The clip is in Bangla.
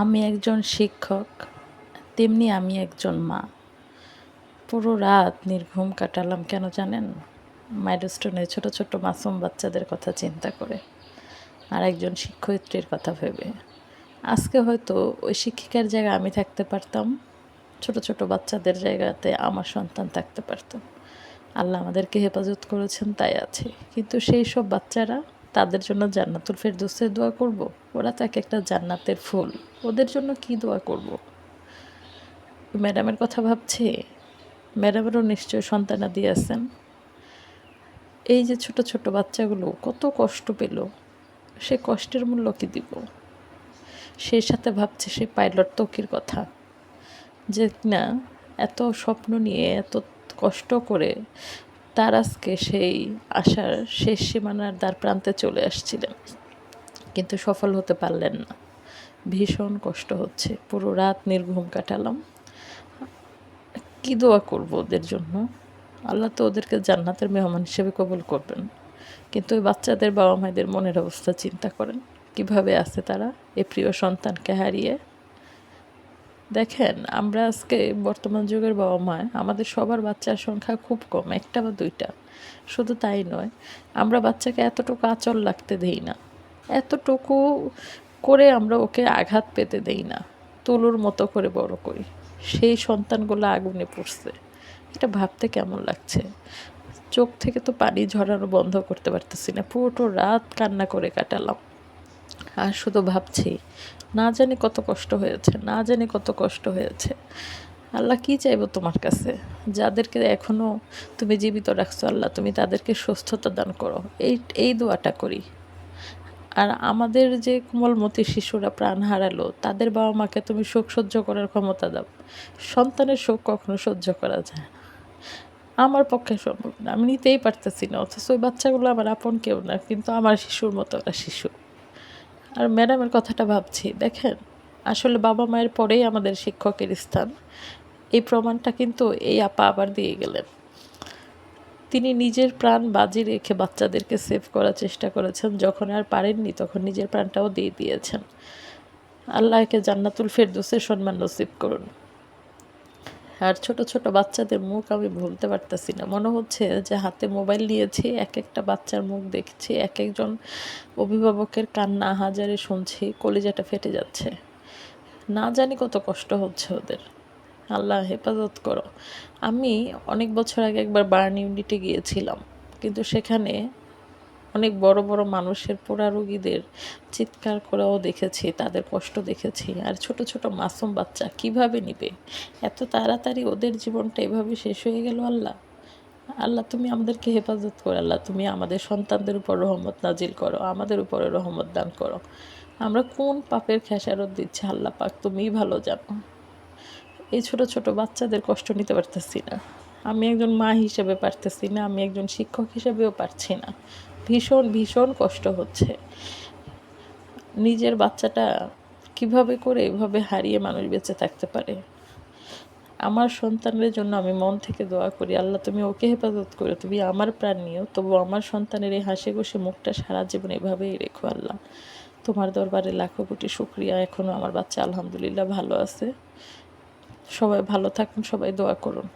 আমি একজন শিক্ষক, তেমনি আমি একজন মা। পুরো রাত নির্ঘুম কাটালাম, কেন জানেন? মাইলস্টোনে ছোট ছোট মাসুম বাচ্চাদের কথা চিন্তা করে, আর একজন শিক্ষয়িত্রীর কথা ভেবে। আজকে হয়তো ওই শিক্ষিকার জায়গায় আমি থাকতে পারতাম, ছোট ছোট বাচ্চাদের জায়গাতে আমার সন্তান থাকতে পারতো। আল্লাহ আমাদেরকে হেফাজত করেছেন, তাই আছে। কিন্তু সেই সব বাচ্চারা তাদের জন্য জান্নাতুল ফেরদৌসের দোয়া করব? ওরা তো এক একটা জান্নাতের ফুল। ওদের জন্য কি দোয়া করব? ম্যাডামের কথা ভাবছে। ম্যাডামেরও নিশ্চয় সন্তানাদি আছেন। এই যে ছোট ছোট বাচ্চাগুলো, কত কষ্ট পেল। সে কষ্টের মূল্য কি দিব? সেই সাথে ভাবছে সে পাইলট তকির কথা। যে না, এত স্বপ্ন নিয়ে, এত কষ্ট করে তার আজকে সেই আশার শেষ সীমানার দ্বার প্রান্তে চলে আসছিলেন। কিন্তু সফল হতে পারলেন না। ভীষণ কষ্ট হচ্ছে। পুরো রাত নির্ঘুম কাটালাম। কি দোয়া করব ওদের জন্য? আল্লাহ তো ওদেরকে জান্নাতের মেহমান হিসেবে কবুল করবেন। কিন্তু ওই বাচ্চাদের বাবা মায়েদের মনের অবস্থা চিন্তা করেন। কীভাবে আছে তারা? এ প্রিয় সন্তানকে হারিয়ে দেখেন, আমরা আজকে বর্তমান যুগের বাবা মা আমাদের সবার বাচ্চার সংখ্যা খুব কম, একটা বা দুইটা। শুধু তাই নয়, আমরা বাচ্চাকে এতটুকু আচল লাগতে দেই না। এতটুকু করে আমরা ওকে আঘাত পেতে দেই না, তুলুর মতো করে বড় করি। সেই সন্তানগুলো আগুনে পড়ছে। এটা ভাবতে কেমন লাগছে? চোখ থেকে তো পানি ঝরানো বন্ধ করতে পারতেছি না। পুরোটো রাত কান্না করে কাটালাম। আর শুধু ভাবছি, না জানি কত কষ্ট হয়েছে, না জানি কত কষ্ট হয়েছে। আল্লাহ কি চাইব তোমার কাছে? যাদেরকে এখনও তুমি জীবিত রাখছো আল্লাহ, তুমি তাদেরকে সুস্থতা দান করো। এই এই দোয়াটা করি। আর আমাদের যে কোমলমতি শিশুরা প্রাণ হারালো, তাদের বাবা মাকে তুমি শোক সহ্য করার ক্ষমতা দাও। সন্তানের শোক কখনো সহ্য করা যায় না। আমার পক্ষে সম্ভব না, আমি নিতেই পারতেছি না, অথচ ওই বাচ্চাগুলো আমার আপন কেউ না, কিন্তু আমার শিশুর মতো ওরা শিশু। আর ম্যাডামের কথাটা ভাবছি, দেখেন, আসলে বাবা মায়ের পরেই আমাদের শিক্ষকের স্থান। এই প্রমাণটা কিন্তু এই আপা আবার দিয়ে গেলেন। তিনি নিজের প্রাণ বাজি রেখে বাচ্চাদেরকে সেভ করার চেষ্টা করেছেন, যখন আর পারেননি তখন নিজের প্রাণটাও দিয়ে দিয়েছেন। আল্লাহকে জান্নাতুল ফেরদোসের সম্মান নসিব করুন। আর ছোট ছোট বাচ্চাদের মুখ আমি ভুলতে পারতেছি না। মনে হচ্ছে যে হাতে মোবাইল নিয়েছি এক একটা বাচ্চার মুখ দেখছি এক একজন অভিভাবকের কান্না হাজারে শুনছি, কলিজাটা ফেটে যাচ্ছে। না জানি কত কষ্ট হচ্ছে ওদের। আল্লাহ হেফাজত করো। আমি অনেক বছর আগে একবার বার্ন ইউনিটে গিয়েছিলাম, কিন্তু সেখানে অনেক বড় বড় মানুষের পোড়া রোগীদের চিৎকার করেও দেখেছি, তাদের কষ্ট দেখেছি। আর ছোট ছোট মাসুম বাচ্চা কীভাবে নিবে? এত তাড়াতাড়ি ওদের জীবনটা এভাবে শেষ হয়ে গেল আল্লাহ? আল্লাহ, তুমি আমাদেরকে হেফাজত করো আল্লাহ। তুমি আমাদের সন্তানদের উপর রহমত নাজিল করো, আমাদের উপরে রহমত দান করো। আমরা কোন পাপের খেসারত দিচ্ছি আল্লাহ পাক, তুমিই ভালো জানো। এই ছোট ছোট বাচ্চাদের কষ্ট নিতে পারতেছি না। আমি একজন মা হিসেবে পারতেছি না, আমি একজন শিক্ষক হিসেবেও পারছি না। ভীষণ ভীষণ কষ্ট হচ্ছে। নিজের বাচ্চাটা কীভাবে করে এভাবে হারিয়ে মানুষ বেঁচে থাকতে পারে? আমার সন্তানের জন্য আমি মন থেকে দোয়া করি, আল্লাহ তুমি ওকে হেফাজত করো, তুমি আমার প্রাণ নিও। তবু আমার সন্তানের এই হাসি খুশি মুখটা সারা জীবন এভাবেই রেখো আল্লাহ। তোমার দরবারে লাখো কোটি শুক্রিয়া এখনও আমার বাচ্চা আলহামদুলিল্লাহ ভালো আছে। সবাই ভালো থাকুন, সবাই দোয়া করুন।